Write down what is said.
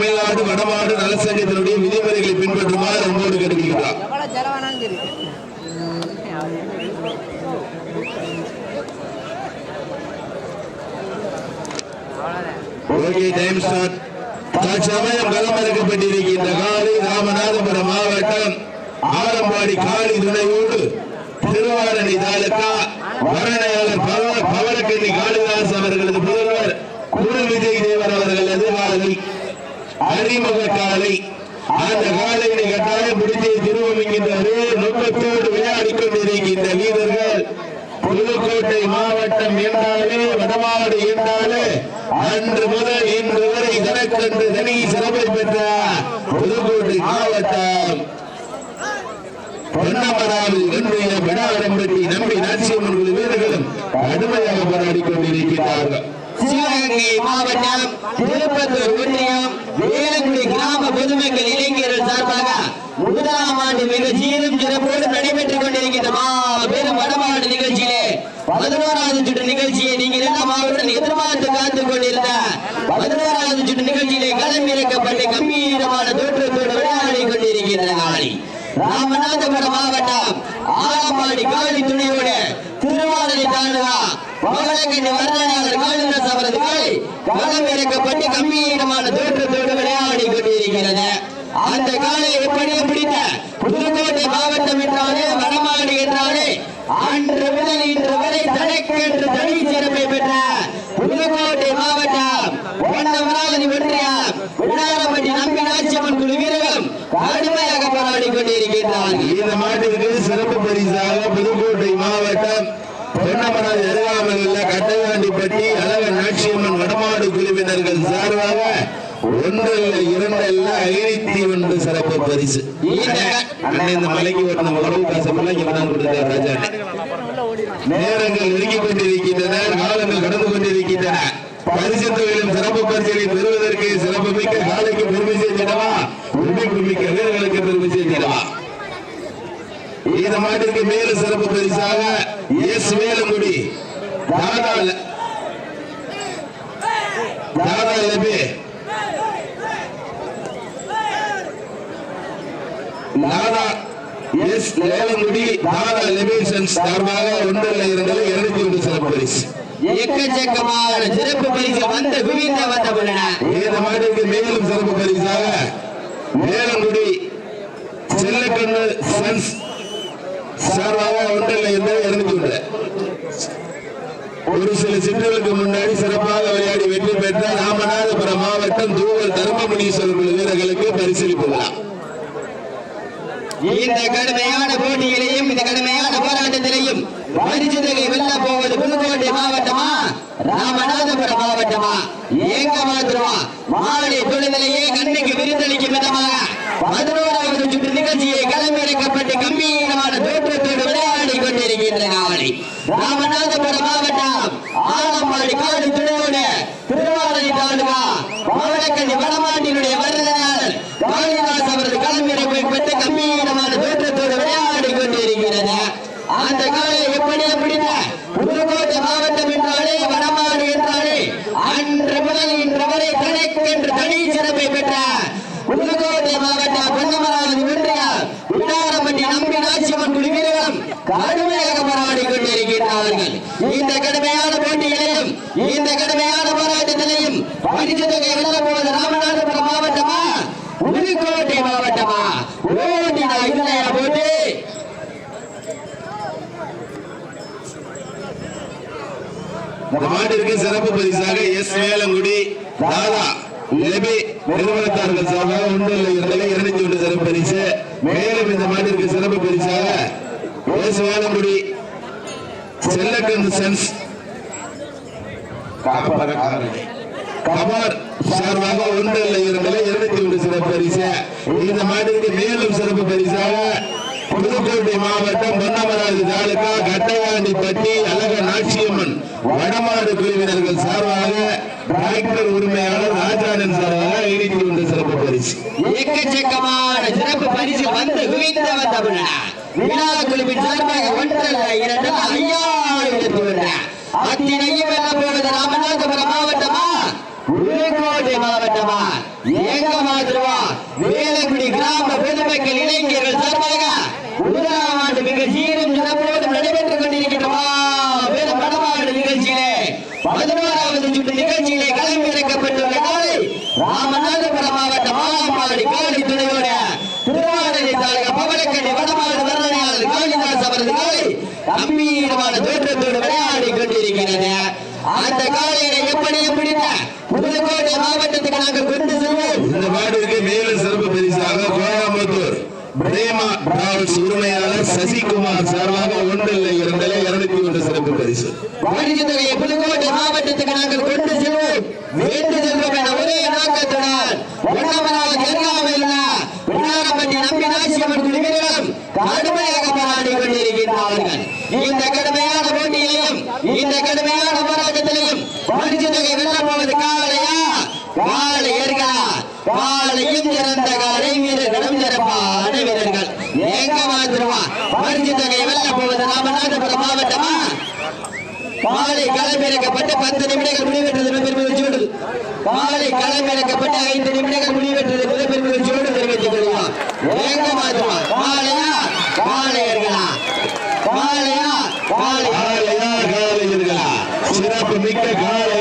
தமிழ்நாடு வடமாடு நலசங்கத்தினுடைய விதிமுறைகளை பின்பற்றுமாறு அன்போடு கேட்டுக்கொள்கிறார். ஓகே டைம் ஸ்டார்ட் தற்சமயம் களமிறக்கப்பட்டிருக்கின்ற காலை ராமநாதபுரம் மாவட்டம் ஆலம்பாடி காளி துணையோடு திருவாரணி தாலுகா வர்ணனையாளர் பவ- பவளக்கண்ணி காளிதாஸ் அவர்களது முதல்வர் குரு விஜய் அறிமுக காலை அந்த காலையினை கட்டாயம் பிடித்து திருவம் என்கின்ற ஒரே நோக்கத்தோடு விளையாடிக் கொண்டிருக்கின்ற வீரர்கள் புதுக்கோட்டை மாவட்டம் என்றாலே வடமாடு என்றாலே அன்று முதல் இன்று வரை தனக்கன்று தனி சிறப்பை பெற்ற புதுக்கோட்டை மாவட்டம். பொன்னமராவில் இன்றைய விடாரம்பட்டி நம்பி நாச்சியம்மன் குழு வீரர்களும் கடுமையாக போராடி கொண்டிருக்கிறார்கள் சிவகங்கை மாவட்டம் திருப்பத்தூர் ஒன்றியம் வேலங்குடி கிராம பொதுமக்கள் இளைஞர்கள் சார்பாக முதலாம் ஆண்டு மிக சீரும் சிறப்போடு நடைபெற்றுக் கொண்டிருக்கின்ற மாபெரும் வடமாடு நிகழ்ச்சியிலே பதினோராவது சுற்று நிகழ்ச்சியை நீங்கள் எல்லாம் அவருடன் எதிர்பார்த்து காத்துக் கொண்டிருந்த பதினோராவது சுற்று நிகழ்ச்சியிலே களம் இறக்கப்பட்டு கம்பீரமான தோற்றத்தோடு விளையாடி கொண்டிருக்கின்ற நாளை. ராமநாதபுரம் மாவட்டம் ஆலம்பாடி காவலி துணையோடு திருவாரூரை தாழ்வா மகளக்கண்ணி வரலாறு காளிதாஸ் அவரது களம் இறக்கப்பட்டு கம்பீரமான தோற்றத்தோடு விளையாடி கொண்டிருக்கிறது அந்த காலை எப்படியே பிடித்த புதுக்கோட்டை மாவட்டம் என்றாலே வடமாடு என்றாலே அன்று முதல் இன்று வரை தனக்கென்று தனி சிறப்பை பெற்ற புதுக்கோட்டை மாவட்டம் ஒன்னமராவதி ஒன்றியம் விடாரப்பட்டி நம்பி நாச்சியம்மன் குழு வீரர்களும் கடுமையாக போராடி கொண்டிருக்கிறார்கள் இந்த மாட்டிற்கு சிறப்பு பரிசாக புதுக்கோட்டை மாவட்டம் பொன்னமராஜ் அருகாமையில் உள்ள கட்டையாண்டிப்பட்டி அழக நாச்சியம்மன் வடமாடு குழுவினர்கள் சார்பாக ஒன்றல்ல இரண்டல்ல ஐநூத்தி ஒன்று சிறப்பு பரிசு. இந்த மலைக்கு ஓட்டின உறவு காசமெல்லாம் இங்க தான் கொடுத்தார் ராஜா நேரங்கள் நெருங்கிக் கொண்டிருக்கின்றன காலங்கள் கடந்து கொண்டிருக்கின்றன பரிசு தொழிலும் சிறப்பு பரிசலை பெறுவதற்கு சிறப்பு மிக்க காலைக்கு பெருமை செய்திடவா உரிமைக்கு மிக்க வீரர்களுக்கு பெருமை செய்திடவா இந்த மாட்டிற்கு மேலும் சிறப்பு பரிசாக எஸ் வேலுங்குடி தாதா தாதா லபே தாதா எஸ் வேலுங்குடி தாதா லெபேஷன்ஸ் சார்பாக ஒன்றில் இரண்டில் இருநூத்தி ஒன்று சிறப்பு பரிசு எக்கச்சக்கமான சிறப்பு பரிசு வந்து குவிந்த வந்த உள்ளன இந்த மாட்டிற்கு மேலும் சிறப்பு பரிசாக வேலங்குடி செல்லக்கண்ணு சன்ஸ் சார்பாக ஒன்றில் இருந்து இருநூத்தி ஒன்று. ஒரு சில சிற்றலுக்கு முன்னாடி சிறப்பாக விளையாடி வெற்றி பெற்ற ராமநாதபுரம் மாவட்டம் தூவல் தர்மமுனீஸ்வரர் குழு வீரர்களுக்கு பரிசீலிப்பு விழா. இந்த கடுமையான போட்டியிலையும் இந்த கடுமையான போராட்டத்திலையும் பரிசுதகை வெல்ல போவது புதுக்கோட்டை மாவட்டமா? ராமநாதபுரம் மாவட்டமா? எங்க மாத்திரமா மாவட்ட தொழிலையே கண்ணுக்கு விருந்தளிக்கும் விதமாக பதினோராவது சுற்று நிகழ்ச்சியை களமிறக்கப்பட்டு கம்பீரமான தோற்றத்தோடு விளையாடி கொண்டிருக்கின்ற நாவலை ராமநாதபுரம் மாவட்டம் ஆலம்பாடி காடு துணையோடு திருவாரூரை தாலுகா மாவட்டக்கண்ணி வடமாட்டினுடைய வருடனாளர் காளிதாஸ் அவரது களமிறக்கப்பட்டு கம்பீரமான தோற்றத்தோடு விளையாடி கொண்டிருக்கிறது அந்த காலை எப்படியே பிடித்த புதுக்கோட்டை மாவட்டம் என்றாலே வடமாடு என்றாலே அன்று முதல் இன்று வரை தனக்கென்று தனி சிறப்பை பெற்ற புதுக்கோட்டை மாவட்டம் பொன்னமராவதி ஒன்றிய விடாரப்பட்டி நம்பி நாச்சியம்மன் குழு வீரர்களும் கடுமையாக போராடி கொண்டிருக்கிறார்கள் இந்த கடுமையான இந்த கடுமையான போராட்டத்திலையும் பரிசு தொகை வெல்ல போவது ராமநாதபுரம் மாவட்டமா? புதுக்கோட்டை மாவட்டமா? ஓட்டினா இல்லையா போட்டி? மாட்டிற்கு சிறப்பு பரிசாக எஸ் வேலங்குடி தாதா லெபி நிறுவனத்தார்கள் சார்பாக ஒன்றில் இரண்டில் இருநூத்தி ஒன்று சிறப்பு பரிசு. மேலும் இந்த மாட்டிற்கு சிறப்பு பரிசாக எஸ் வேலங்குடி செல்லக்கந்து சென்ஸ் கபார் சார்பாக ஒன்றில் இரண்டில் இருநூத்தி ஒன்று சிறப்பு பரிசு. இந்த மாட்டிற்கு மேலும் சிறப்பு பரிசாக புதுக்கோட்டை மாவட்டம் பொன்னமராஜு தாலுகா கட்டையாண்டிப்பட்டி அழக நாச்சியம்மன் வடமாடு குழுவினர்கள் சார்பாக டிராக்டர் உரிமையாளர் ராஜானன் சார்பாக எழுதி ஒன்று சிறப்பு பரிசு எக்கச்சக்கமான சிறப்பு பரிசு வந்து குவிந்த வந்த விழா குழுவின் சார்பாக ஒன்றல்ல இரண்டு ஐயாயிரத்து உள்ளன. அத்தினையும் வெல்ல ராமநாதபுரம் மாவட்டமா? புதுக்கோட்டை மாவட்டமா? எங்க கிராம பொதுமக்கள் இளைஞர்கள் சார்பாக முதலாம் ஆண்டு மிக சீரும் சிறப்போடு நடைபெற்றுக் கொண்டிருக்கின்றமா பெரும் வடமாடு நிகழ்ச்சியிலே இரண்டாவது சுற்று நிகழ்ச்சியிலே களமிறக்கப்பட்டுள்ள காலை ராமநாதபுரம் மாவட்டம் மாலாம்பாடி காலை துணையோட திருவாரூரை தாலுகா பவளக்கண்டி வடமாடு வர்ணனையாளர் காளிதாஸ் அவரது காலை கம்பீரமான தோற்றத்தோடு விளையாடி கொண்டிருக்கிறது. அந்த காலையை எப்படி எப்படின புதுக்கோட்டை மாவட்டத்துக்கு நாங்கள் கொண்டு செல்வோம். இந்த மாடுக்கு மேலும் சிறப்பு பரிசாக கோயம்புத்தூர் பிரேமா டிராவல்ஸ் உரிமையாளர் சசிகுமார் சார்பாக ஒன்றில் இரண்டில் இருநூத்தி பரிசு புதுக்கோட்டை மாவட்டத்துக்கு நாங்கள் கொண்டு செல்வோம் வேண்டு செல்வோம் என ஒரே நம்பி கடுமையாக போராடி இந்த கடுமையான போட்டியிலையும் இந்த கடுமையான போராட்டத்திலையும் பரிசு தொகை வெல்ல போவது காலையா காலை ஏற்கா காலையும் சிறந்த காலை வீரர்களும் சிறப்பான வீரர்கள். எங்க மாத்திரமா பரிசு தொகை வெல்ல போவது ராமநாதபுரம் மாவட்டமா? காலை களமிறக்கப்பட்டு பத்து நிமிடங்கள் முடிவெற்றது. பெருமை வச்சுவிடுது காலை களமிறக்கப்பட்டு ஐந்து நிமிடங்கள் முடிவெற்றது. பெருமை வச்சுவிடு தெரிவித்துக் கொள்வோம் ஏங்க மாத்திரமா காலையா காலையர்களா காலையா காலை காலையா காலையர்களா? சிறப்பு மிக்க காலை